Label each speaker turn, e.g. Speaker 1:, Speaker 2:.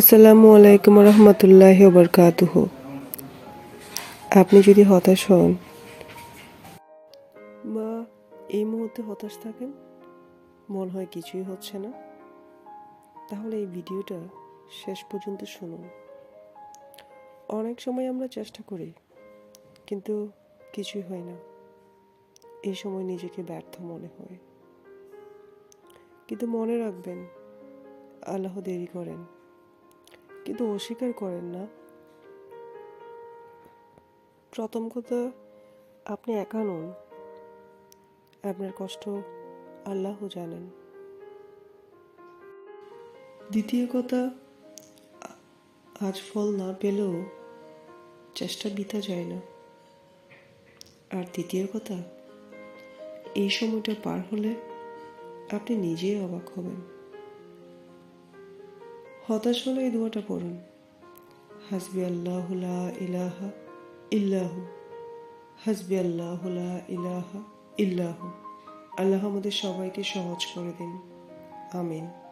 Speaker 1: আসসালামু আলাইকুম রহমতুল্লাহ বরকাতুহ আপনি যদি হতাশ হন, বা এই মুহূর্তে হতাশ থাকেন, মনে হয় কিছুই হচ্ছে না। তাহলে এই ভিডিওটা শেষ পর্যন্ত শুনুন। অনেক সময় আমরা চেষ্টা করি, কিন্তু কিছুই হয় না। এই সময় নিজেকে ব্যর্থ মনে হয়। কিন্তু মনে রাখবেন, আল্লাহ দেরি করেন। কিন্তু অস্বীকার করেন না। প্রথম কথা, আপনি একা নন। আপনার কষ্ট আল্লাহ জানেন। দ্বিতীয় কথা, আজ ফল না পেলেও চেষ্টা বিতা যায় না। আর তৃতীয় কথা, এই সময়টা পার হলে আপনি নিজেই অবাক হবেন। হতাশ হলে এই দোয়াটা পড়ুন। হাসবি আল্লাহ ইলাহা ইল্লাহু। হাসবি আল্লাহ ইলাহা ইল্লাহু। আল্লাহ আমাদের সবাইকে সহজ করে দিন। আমিন।